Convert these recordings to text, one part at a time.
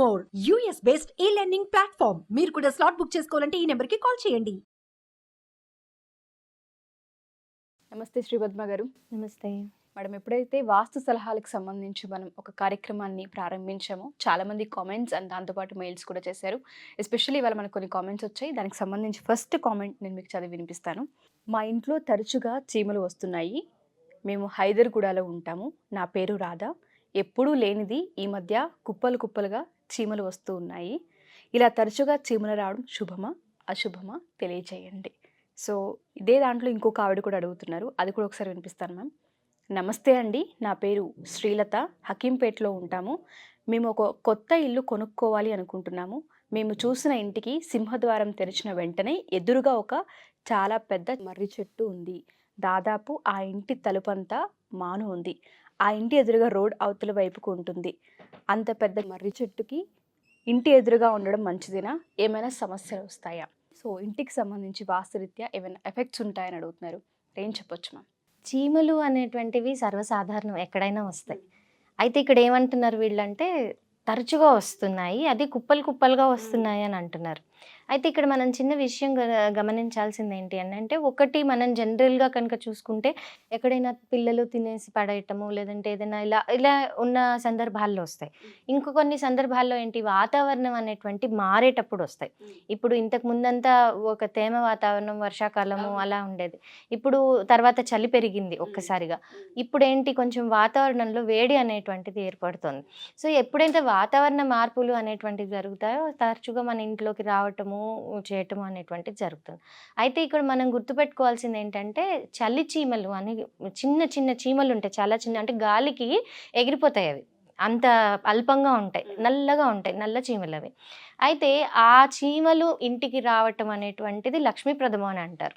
More. US based e learning platform మీరు కూడా slot book చేసుకోవాలంటే ఈ నెంబర్కి కాల్ చేయండి. నమస్తే శ్రీపద్మ గారు. నమస్తే. మేడం ఎప్పుడైతే వాస్తు సలహాలకు సంబంధించి మనం ఒక కార్యక్రమాన్ని ప్రారంభించామో చాలా మంది కామెంట్స్ అండ్ దాంతోపాటు మెయిల్స్ కూడా చేశారు. ఎస్పెషల్లీ ఇవాళ మనకు కొన్ని కామెంట్స్ వచ్చాయి. దానికి సంబంధించి ఫస్ట్ కామెంట్ నేను మీకు చదివి వినిపిస్తాను. మా ఇంట్లో తరచుగా చీమలు వస్తున్నాయి. మేము హైదర్గూడలో ఉంటాము. నా పేరు రాధా. ఎప్పుడూ లేనిది ఈ మధ్య కుప్పలు కుప్పలుగా చీమలు వస్తూ ఉన్నాయి. ఇలా తరచుగా చీమలు రావడం శుభమా? అశుభమా? తెలియజేయండి సో ఇదే దాంట్లో ఇంకొక ఆవిడ కూడా అడుగుతున్నారు. అది కూడా ఒకసారి వినిపిస్తాను మ్యామ్. నమస్తే అండి. నా పేరు శ్రీలత. హకీంపేట్లో ఉంటాము. మేము ఒక కొత్త ఇల్లు కొనుక్కోవాలి అనుకుంటున్నాము. మేము చూసిన ఇంటికి సింహద్వారం తెరిచిన వెంటనే ఎదురుగా ఒక చాలా పెద్ద మర్రి చెట్టు ఉంది. దాదాపు ఆ ఇంటి తలుపంతా మాను ఉంది. ఆ ఇంటి ఎదురుగా రోడ్ అవతల వైపుకు ఉంటుంది. అంత పెద్ద మర్రి చెట్టుకి ఇంటి ఎదురుగా ఉండడం మంచిదేనా? ఏమైనా సమస్యలు వస్తాయా? సో ఇంటికి సంబంధించి వాస్తురీత్యా ఏమైనా ఎఫెక్ట్స్ ఉంటాయని అడుగుతున్నారు. ఏం చెప్పొచ్చు మ్యామ్? చీమలు అనేటువంటివి సర్వసాధారణం ఎక్కడైనా వస్తాయి. అయితే ఇక్కడ ఏమంటున్నారు వీళ్ళంటే తరచుగా వస్తున్నాయి. అది కుప్పలు కుప్పలుగా వస్తున్నాయి అని అంటున్నారు. అయితే ఇక్కడ మనం చిన్న విషయం గ- గమనించాల్సింది ఏంటి అని అంటే ఒకటి మనం జనరల్గా కనుక చూసుకుంటే ఎక్కడైనా పిల్లలు తినేసి పడేయటము లేదంటే ఏదైనా ఇలా ఇలా ఉన్న సందర్భాల్లో వస్తాయి. ఇంకో కొన్ని సందర్భాల్లో ఏంటి వాతావరణం అనేటువంటి మారేటప్పుడు వస్తాయి. ఇప్పుడు ఇంతకు ముందంతా ఒక తేమ వాతావరణం వర్షాకాలము అలా ఉండేది. ఇప్పుడు తర్వాత చలి పెరిగింది ఒక్కసారిగా. ఇప్పుడు ఏంటి కొంచెం వాతావరణంలో వేడి అనేటువంటిది ఏర్పడుతుంది. సో ఎప్పుడైతే వాతావరణ మార్పులు అనేటువంటివి జరుగుతాయో తరచుగా మన ఇంట్లోకి రావటము చేయటము అనేటువంటిది జరుగుతుంది. అయితే ఇక్కడ మనం గుర్తుపెట్టుకోవాల్సింది ఏంటంటే చలి చీమలు అని చిన్న చిన్న చీమలు ఉంటాయి. చాలా చిన్న అంటే గాలికి ఎగిరిపోతాయి అవి. అంత అల్పంగా ఉంటాయి. నల్లగా ఉంటాయి. నల్ల చీమలు అవి. అయితే ఆ చీమలు ఇంటికి రావటం అనేటువంటిది లక్ష్మీప్రదము అని అంటారు.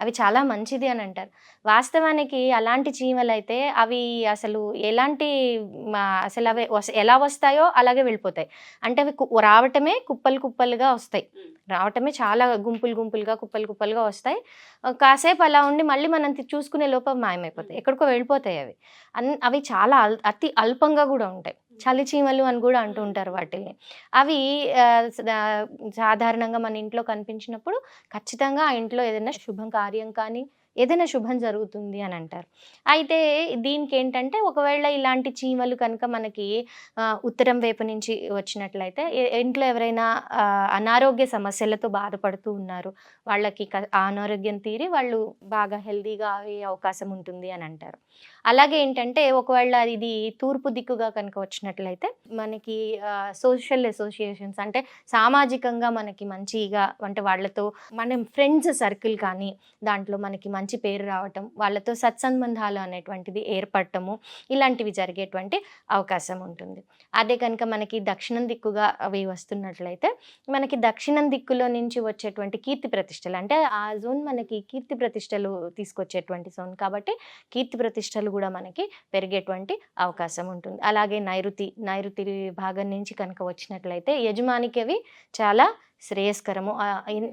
అవి చాలా మంచిది అని అంటారు. వాస్తవానికి అలాంటి చీమలు అయితే అవి అసలు ఎలాంటి అసలు అవి ఎలా వస్తాయో అలాగే వెళ్ళిపోతాయి. అంటే అవి కు- రావటమే కుప్పలు కుప్పలుగా వస్తాయి. రావటమే చాలా గుంపులు గుంపులుగా కుప్పలు కుప్పలుగా వస్తాయి. కాసేపు అలా ఉండి మళ్ళీ మనం చూసుకునే లోపల మాయమైపోతాయి. ఎక్కడికో వెళ్ళిపోతాయి అవి. అన్ అవి చాలా అల్- అతి అల్పంగా కూడా ఉంటాయి. చలి చీమలు అని కూడా అంటూ ఉంటారు వాటిని. అవి సాధారణంగా మన ఇంట్లో కనిపించినప్పుడు ఖచ్చితంగా ఆ ఇంట్లో ఏదైనా శుభం కార్యం కానీ ఏదైనా శుభం జరుగుతుంది అని అంటారు. అయితే దీనికి ఏంటంటే ఒకవేళ ఇలాంటి చీమలు కనుక మనకి ఉత్తరం వైపు నుంచి వచ్చినట్లయితే ఇంట్లో ఎవరైనా అనారోగ్య సమస్యలతో బాధపడుతూ ఉన్నారు. వాళ్ళకి అనారోగ్యం తీరి వాళ్ళు బాగా హెల్దీగా అయ్యే అవకాశం ఉంటుంది అని అంటారు. అలాగే ఏంటంటే ఒకవేళ ఇది తూర్పు దిక్కుగా కనుక వచ్చినట్లయితే మనకి సోషల్ అసోసియేషన్స్ అంటే సామాజికంగా మనకి మంచిగా అంటే వాళ్ళతో మనం ఫ్రెండ్స్ సర్కిల్ కానీ దాంట్లో మనకి మంచి మంచి పేరు రావటం వాళ్ళతో సత్సంబంధాలు అనేటువంటిది ఏర్పడటము ఇలాంటివి జరిగేటువంటి అవకాశం ఉంటుంది. అదే కనుక మనకి దక్షిణం దిక్కుగా అవి వస్తున్నట్లయితే మనకి దక్షిణం దిక్కులో నుంచి వచ్చేటువంటి కీర్తి ప్రతిష్టలు అంటే ఆ జోన్ మనకి కీర్తి ప్రతిష్టలు తీసుకొచ్చేటువంటి జోన్ కాబట్టి కీర్తి ప్రతిష్టలు కూడా మనకి పెరిగేటువంటి అవకాశం ఉంటుంది. అలాగే నైరుతి నైరుతి భాగం నుంచి కనుక వచ్చినట్లయితే యజమానికి అవి చాలా శ్రేయస్కరము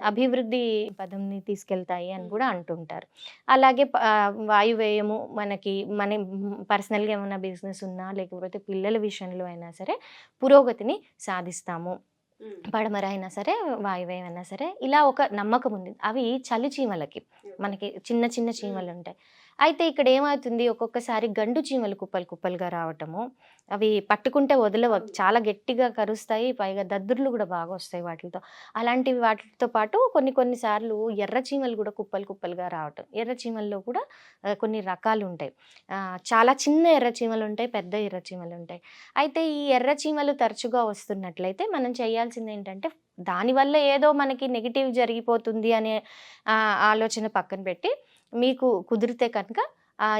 అభివృద్ధి పదంని తీసుకెళ్తాయి అని కూడా అంటుంటారు. అలాగే వాయువ్యయము మనకి మన పర్సనల్గా ఏమైనా బిజినెస్ ఉన్నా లేకపోతే పిల్లల విషయంలో అయినా సరే పురోగతిని సాధిస్తాము. పడమర అయినా సరే వాయువ్యం అయినా సరే ఇలా ఒక నమ్మకం ఉంది. అవి చలి చీమలకి మనకి చిన్న చిన్న చీమలు ఉంటాయి అయితే ఇక్కడ ఏమవుతుంది? ఒక్కొక్కసారి గండు చీమలు కుప్పలు కుప్పలుగా రావటము. అవి పట్టుకుంటే వదలవ చాలా గట్టిగా కరుస్తాయి పైగా దద్దుర్లు కూడా బాగా వస్తాయి వాటితో అలాంటివి వాటితో పాటు కొన్ని కొన్నిసార్లు ఎర్ర చీమలు కూడా కుప్పలు కుప్పలుగా రావటం. ఎర్ర చీమల్లో కూడా కొన్ని రకాలు ఉంటాయి చాలా చిన్న ఎర్ర చీమలు ఉంటాయి పెద్ద ఎర్ర చీమలు ఉంటాయి అయితే ఈ ఎర్ర చీమలు తరచుగా వస్తున్నట్లయితే మనం చేయాల్సింది ఏంటంటే దానివల్ల ఏదో మనకి నెగిటివ్ జరిగిపోతుంది అనే ఆలోచన పక్కన పెట్టి మీకు కుదిరితే కనుక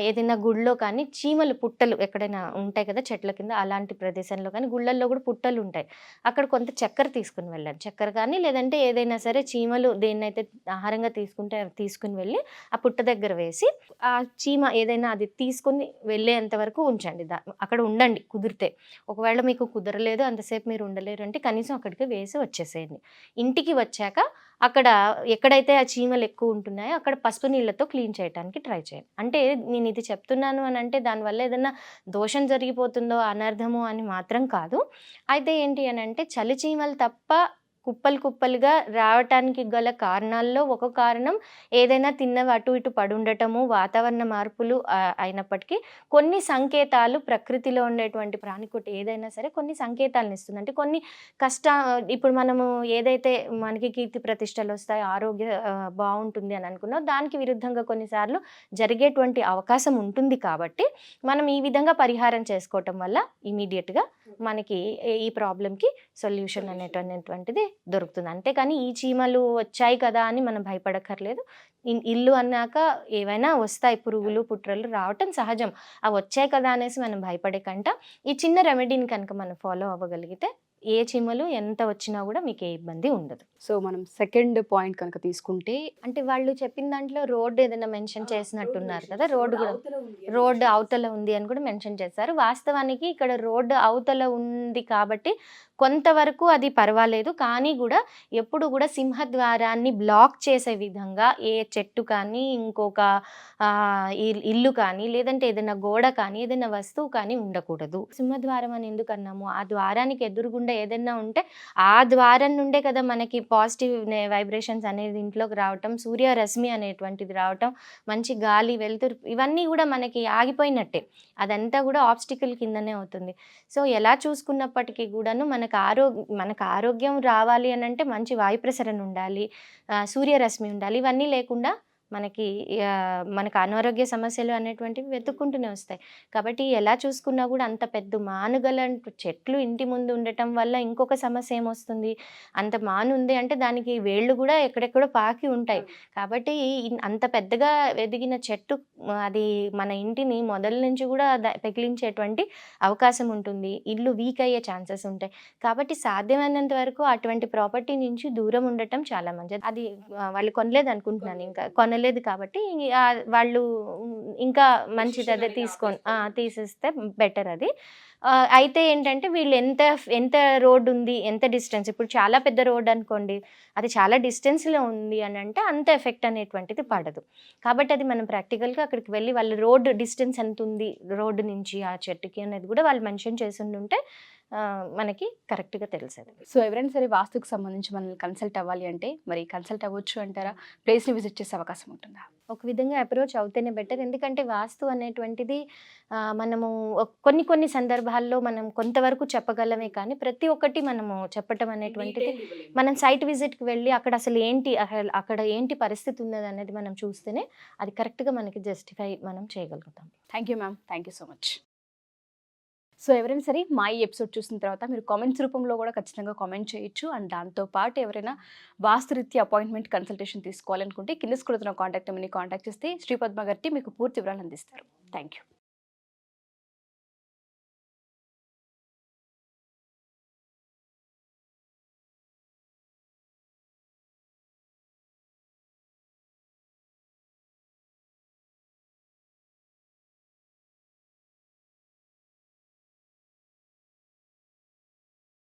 ఏదైనా గుళ్ళో కానీ చీమలు పుట్టలు ఎక్కడైనా ఉంటాయి కదా చెట్ల కింద అలాంటి ప్రదేశంలో కానీ గుళ్ళల్లో కూడా పుట్టలు ఉంటాయి. అక్కడ కొంత చక్కెర తీసుకుని వెళ్ళాను చక్కెర కానీ లేదంటే ఏదైనా సరే చీమలు దేన్నైతే ఆహారంగా తీసుకుంటే తీసుకుని వెళ్ళి ఆ పుట్ట దగ్గర వేసి ఆ చీమ ఏదైనా అది తీసుకుని వెళ్ళేంత వరకు ఉంచండి. దా అక్కడ ఉండండి కుదిరితే. ఒకవేళ మీకు కుదరలేదు అంతసేపు మీరు ఉండలేరు అంటే కనీసం అక్కడికి వేసి వచ్చేసేయండి. ఇంటికి వచ్చాక అక్కడ ఎక్కడైతే ఆ చీమలు ఎక్కువ ఉంటున్నాయో అక్కడ పసుపు నీళ్ళతో క్లీన్ చేయడానికి ట్రై చేయండి. అంటే నేను ఇది చెప్తున్నాను అని అంటే దానివల్ల ఏదైనా దోషం జరిగిపోతుందో అనర్థమో అని మాత్రం కాదు. అయితే ఏంటి అని అంటే చలి చీమలు తప్ప కుప్పలు కుప్పలుగా రావటానికి గల కారణాల్లో ఒక కారణం ఏదైనా తిన్నవి అటు ఇటు పడుండటము వాతావరణ మార్పులు అయినప్పటికీ కొన్ని సంకేతాలు ప్రకృతిలో ఉండేటువంటి ప్రాణికోటి ఏదైనా సరే కొన్ని సంకేతాలను ఇస్తుంది. అంటే కొన్ని కష్ట ఇప్పుడు మనము ఏదైతే మనకి కీర్తి ప్రతిష్టలు వస్తాయి ఆరోగ్య బాగుంటుంది అని అనుకున్నాం దానికి విరుద్ధంగా కొన్నిసార్లు జరిగేటువంటి అవకాశం ఉంటుంది కాబట్టి మనం ఈ విధంగా పరిహారం చేసుకోవటం వల్ల ఇమీడియట్గా మనకి ఈ- ఈ ప్రాబ్లంకి సొల్యూషన్ అనేటువంటిది దొరుకుతుంది. అంతేకాని ఈ చీమలు వచ్చాయి కదా అని మనం భయపడక్కర్లేదు. ఇన్- ఇల్లు అన్నాక ఏవైనా వస్తాయి పురుగులు పుట్రలు రావటం సహజం. అవి వచ్చాయి కదా అనేసి మనం భయపడే కంట ఈ చిన్న రెమెడీని కనుక మనం ఫాలో అవ్వగలిగితే ఏ చీమలు ఎంత వచ్చినా కూడా మీకు ఏ ఇబ్బంది ఉండదు. సో మనం సెకండ్ పాయింట్ కనుక తీసుకుంటే అంటే వాళ్ళు చెప్పిన దాంట్లో రోడ్డు ఏదైనా మెన్షన్ చేసినట్టున్నారు కదా రోడ్డు కూడా రోడ్డు అవతల ఉంది అని కూడా మెన్షన్ చేశారు. వాస్తవానికి ఇక్కడ రోడ్డు అవతల ఉంది కాబట్టి కొంతవరకు అది పర్వాలేదు. కానీ కూడా ఎప్పుడు కూడా సింహద్వారాన్ని బ్లాక్ చేసే విధంగా ఏ చెట్టు కానీ ఇంకొక ఇల్లు కానీ లేదంటే ఏదైనా గోడ కానీ ఏదైనా వస్తువు కానీ ఉండకూడదు. సింహద్వారం అని ఎందుకు అన్నాము? ఆ ద్వారానికి ఎదురుగుండా ఏదైనా ఉంటే ఆ ద్వారం నుండే కదా మనకి పాజిటివ్ వైబ్రేషన్స్ అనేది ఇంట్లోకి రావటం సూర్యరశ్మి అనేటువంటిది రావటం మంచి గాలి వెలుతురు ఇవన్నీ కూడా మనకి ఆగిపోయినట్టే. అదంతా కూడా ఆబ్స్టికల్ కిందనే అవుతుంది. సో ఎలా చూసుకున్నప్పటికీ కూడాను మన మనకు ఆరోగ్య మనకు ఆరోగ్యం రావాలి అని అంటే మంచి వాయు ప్రసరణ ఉండాలి సూర్యరశ్మి ఉండాలి ఇవన్నీ లేకుండా మనకి మనకు అనారోగ్య సమస్యలు అనేటువంటివి వెతుక్కుంటూనే వస్తాయి. కాబట్టి ఎలా చూసుకున్నా కూడా అంత పెద్ద మానుగల చెట్లు ఇంటి ముందు ఉండటం వల్ల ఇంకొక సమస్య ఏమొస్తుంది? అంత మాను ఉంది అంటే దానికి వేళ్ళు కూడా ఎక్కడెక్కడో పాకి ఉంటాయి. కాబట్టి అంత పెద్దగా ఎదిగిన చెట్టు అది మన ఇంటిని మొదల నుంచి కూడా ద- పెకిలించేటువంటి అవకాశం ఉంటుంది. ఇల్లు వీక్ అయ్యే ఛాన్సెస్ ఉంటాయి. కాబట్టి సాధ్యమైనంత వరకు అటువంటి ప్రాపర్టీ నుంచి దూరం ఉండటం చాలా మంచిది. అది వాళ్ళు కొనలేదు. అనుకుంటున్నాను ఇంకా. కొనలేదు. కాబట్టి ఆ, వాళ్ళు ఇంకా మంచిది అదే తీసుకొని తీసేస్తే బెటర్ అది. అయితే ఏంటంటే వీళ్ళు ఎంత ఎంత రోడ్ ఉంది ఎంత డిస్టెన్స్ ఇప్పుడు చాలా పెద్ద రోడ్ అనుకోండి అది చాలా డిస్టెన్స్లో ఉంది అని అంటే అంత ఎఫెక్ట్ అనేటువంటిది పడదు. కాబట్టి అది మనం ప్రాక్టికల్గా అక్కడికి వెళ్ళి వాళ్ళు రోడ్ డిస్టెన్స్ ఎంత ఉంది రోడ్డు నుంచి ఆ చెట్టుకి అనేది కూడా వాళ్ళు మెన్షన్ చేసి ఉంటే మనకి కరెక్ట్గా తెలుసది. సో ఎవరైనా సరే వాస్తుకు సంబంధించి మనల్ని కన్సల్ట్ అవ్వాలి అంటే మరి కన్సల్ట్ అవ్వచ్చు అంటారా? ప్లేస్ని విజిట్ చేసే అవకాశం ఉంటుందా? ఒక విధంగా అప్రోచ్ అవుతేనే బెటర్. ఎందుకంటే వాస్తు అనేటువంటిది మనము కొన్ని కొన్ని సందర్భాల్లో మనం కొంతవరకు చెప్పగలమే కానీ ప్రతి ఒక్కటి మనము చెప్పటం అనేటువంటిది మనం సైట్ విజిట్కి వెళ్ళి అక్కడ అసలు ఏంటి అక్కడ ఏంటి పరిస్థితి ఉన్నది అనేది మనం చూస్తేనే అది కరెక్ట్గా మనకి జస్టిఫై మనం చేయగలుగుతాం. Thank you ma'am. Thank you so much. So ఎవరైనా సరే మా ఈ ఎపిసోడ్ చూసిన తర్వాత మీరు కామెంట్స్ రూపంలో కూడా ఖచ్చితంగా కామెంట్ చేయొచ్చు. అండ్ దాంతోపాటు ఎవరైనా వాస్తురీత్య అపాయింట్మెంట్ కన్సల్టేషన్ తీసుకోవాలనుకుంటే కింద స్కూడుతున్న కాంటాక్ట్ నెంబర్ని కాంటాక్ట్ చేస్తే శ్రీపద్మ గారికి మీకు పూర్తి వివరాలు అందిస్తారు. Thank you